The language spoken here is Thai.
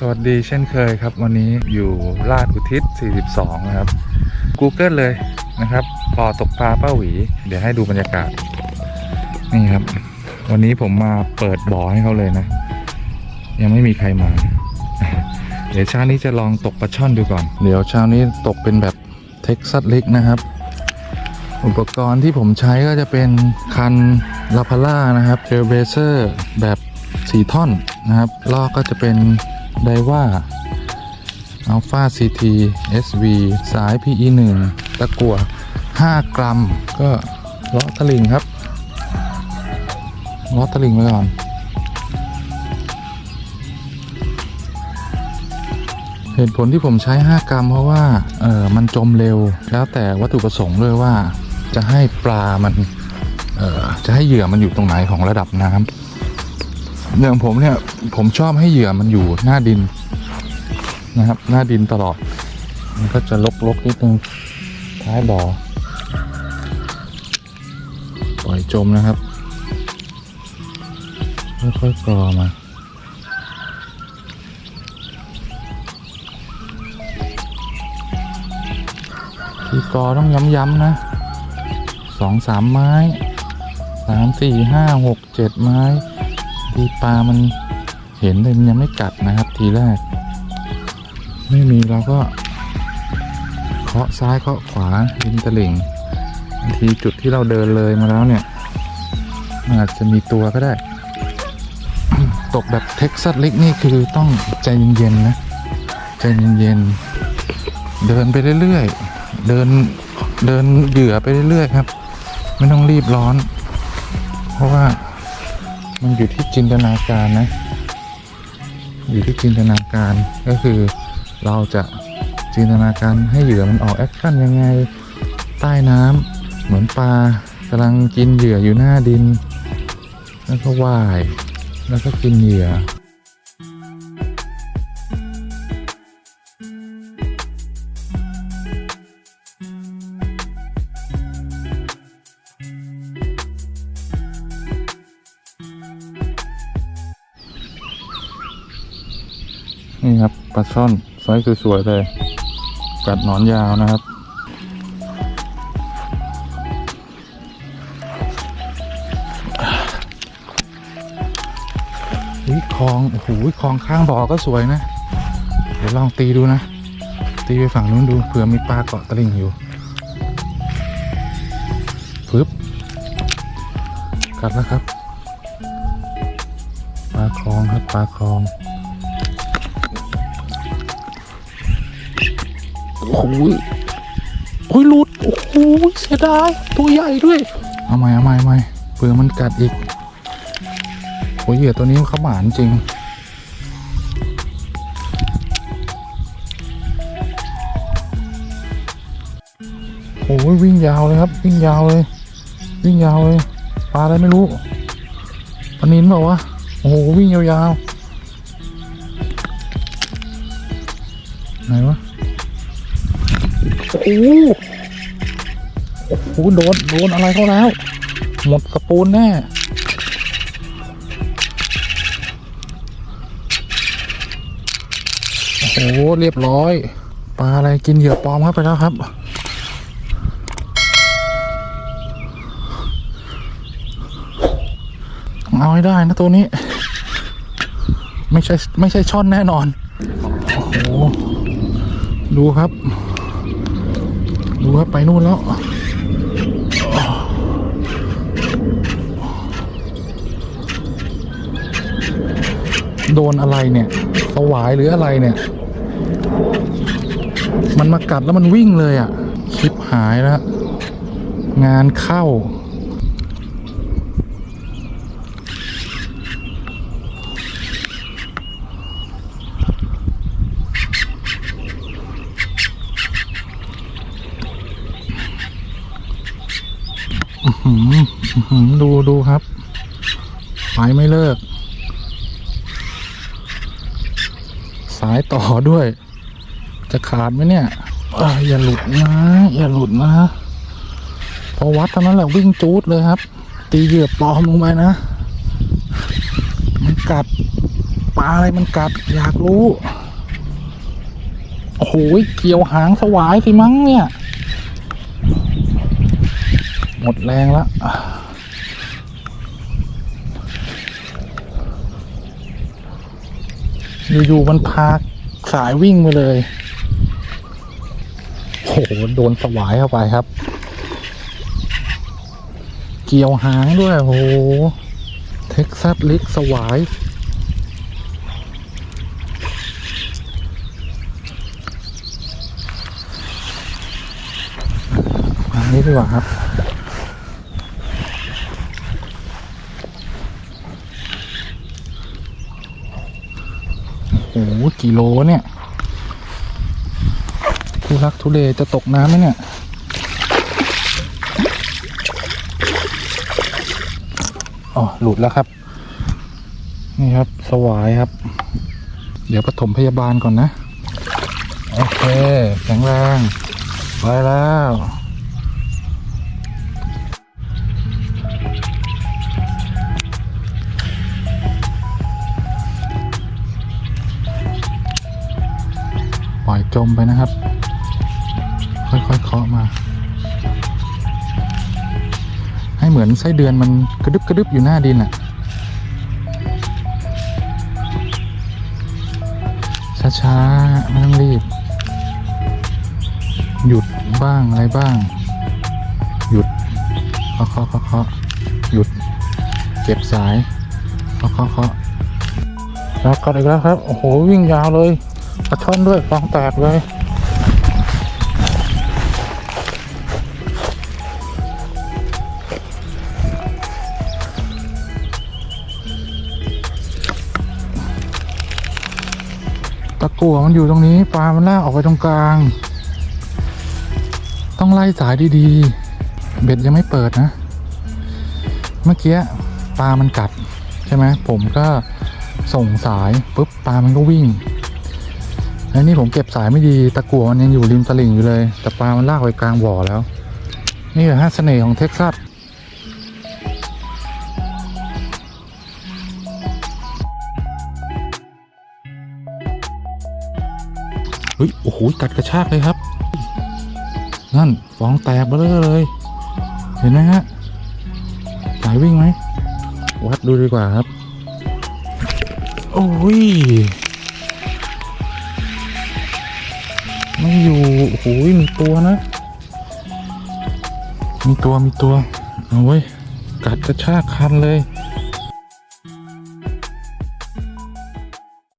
สวัสดีเช่นเคยครับ วันนี้อยู่ลาดอุทิศ 42 นะครับ Google เลยนะครับปอตกปลาป้าหวี เดี๋ยวให้ดูบรรยากาศ นี่ครับ วันนี้ผมมาเปิดบ่อให้เขาเลยนะ ยังไม่มีใครมา เดี๋ยวเช้านี้จะลองตกปลาช่อนดูก่อน เดี๋ยวเช้านี้ตกเป็นแบบเท็กซัสเล็กนะครับ อุปกรณ์ที่ผมใช้ก็จะเป็นคันลาพาร่านะครับเจลเบเซอร์แบบ 4 ท่อนนะครับลอกก็จะเป็นไดว่า Alpha CT SV สาย PE 1 ตะกั่ว5 กรัม ก็ลาะตะลิงครับลาะตะลิงไว้ก่อนเหตุผลที่ผมใช้ 5 กรัม เพราะว่าเออมันจมเร็ว แล้วแต่วัตถุประสงค์ด้วยว่าจะให้ปลามันเออจะให้เหยื่อมันอยู่ตรงไหนของระดับน้ำ อย่างผมเนี่ยผมชอบให้เหยื่อมันอยู่หน้าดินนะครับ หน้าดินตลอด มันก็จะลกๆนิดนึงท้ายบ่อปล่อยจมนะครับค่อยๆกรอมาที่กอต้องย้ำๆนะสองสามไม้สามสี่ห้าหกเจ็ดไม้ ทีปลามันเห็นเลยมันยังไม่กัดนะครับทีแรก ไม่มีเราก็เคาะซ้ายเคาะขวาริมตลิ่งบางทีจุดที่เราเดินเลยมาแล้วเนี่ยอาจจะมีตัวก็ได้ ตกแบบเท็กซัสเล็กนี่คือต้องใจเย็นๆนะ ใจเย็นๆเดินไปเรื่อยๆ เดินเดินเหยื่อไปเรื่อยๆครับ ไม่ต้องรีบร้อน เพราะว่า มันอยู่ที่จินตนาการนะ อยู่ที่จินตนาการก็คือเราจะจินตนาการให้เหยื่อมันออกแอคชั่นยังไง ใต้น้ำเหมือนปลากำลังกินเหยื่ออยู่หน้าดิน แล้วก็ว่าย แล้วก็กินเหยื่อ นี่ครับปลาช่อนไซส์สวยๆเลย กัดหนอนยาวนะครับวิคลอง โอ้โหคลองข้างบ่อก็สวยนะ เดี๋ยวลองตีดูนะ ตีไปฝั่งนู้นดูเผื่อมีปลาเกาะตะลิ่งอยู่ปึ๊บกัดแล้วครับ ปลาคลองครับปลาคลอง โอ้โหโอ้ยหลุด โอ้โหเสียดาย ตัวใหญ่ด้วย เอาใหม่เอาใหม่เอาใหม่เผื่อมันกัดอีกโอ้ยเหยื่อตัวนี้เขาหมานจริง โอ้ยวิ่งยาวเลยครับ วิ่งยาวเลย วิ่งยาวเลยปลาอะไรไม่รู้ปลานินเปล่าวะ โอ้โหวิ่งยาวๆไหนวะ อ้โหโอ้โหโดนโดนอะไรเขาแล้ว หมดกระปูนแน่โอ้โหเรียบร้อยปลาอะไรกินเหยื่อปลอมเข้าไปแล้วครับเอาให้ได้นะตัวนี้ ไม่ใช่ไม่ใช่ช่อนแน่นอน โอ้โห ดูครับ ดูครับไปนู่นแล้วโดนอะไรเนี่ยสวายหรืออะไรเนี่ย มันมากัดแล้วมันวิ่งเลยอะ่ะ คลิปหายแล้ว งานเข้า อื้อหืออื้อหือ ดูดูครับไปไม่เลิก สายต่อด้วย จะขาดไหมเนี่ยอยอย่าหลุดนะ อย่าหลุดนะพอวัดเท่านั้นแหละวิ่งจูดเลยครับ ตีเหยื่อปลอมลงไปนะ มันกัดปลาอะไรมันกัด อยากรู้โอ้โหเกี่ยวหางสวายสิมั้งเนี่ย หมดแรงแล้ว อยู่ๆมันพาสายวิ่งไปเลยโอ้โหโดนสวายเข้าไปครับ เกี่ยวหางด้วยโอ้โหเท็กซัสลิกสวาย อันนี้ดีกว่าครับ โอ้โห กี่โลเนี่ยทุลักทุเลจะตกน้ำไหมเนี่ย อ๋อ หลุดแล้วครับ นี่ครับ สวายครับ เดี๋ยวปฐมพยาบาลก่อนนะ โอเค แข็งแรง ไปแล้ว ล่อยจมไปนะครับ ค่อยๆเคาะมา ให้เหมือนไส้เดือนมันกระดึบกระดึบอยู่หน้าดินอะช้าๆไม่ต้องรีบ หยุดบ้างอะไรบ้าง หยุดเคาะเคาะเคาะเคาะหยุด เก็บสายเคาะเคาะเคาะแล้วกัดอีกแล้วครับ โอ้โห วิ่งยาวเลย กระช่อนด้วยฟองแตกเลยตะกั่วมันอยู่ตรงนี้ปลามันลากออกไปตรงกลาง ต้องไล่สายดีๆ เบ็ดยังไม่เปิดนะ เมื่อกี้ปลามันกัด ใช่ไหมผมก็ส่งสายปุ๊บปลามันก็วิ่ง แล้วนี่ผมเก็บสายไม่ดีตะกั่วมันยังอยู่ริมตลิ่งอยู่เลย แต่ปลามันลากไปกลางบ่อแล้ว นี่แหละฮะเสน่ห์ของเท็กซัสเฮ้ย โอ้โหกัดกระชากเลยครับ นั่นฟองแตกเบ้อเลย เห็นไหมฮะสายวิ่งไหม วัดดูดีกว่าครับ โอ้ย อยู่โอ้โหมีตัวนะ มีตัวมีตัว เอาเว้ยกัดกระชากคันเลย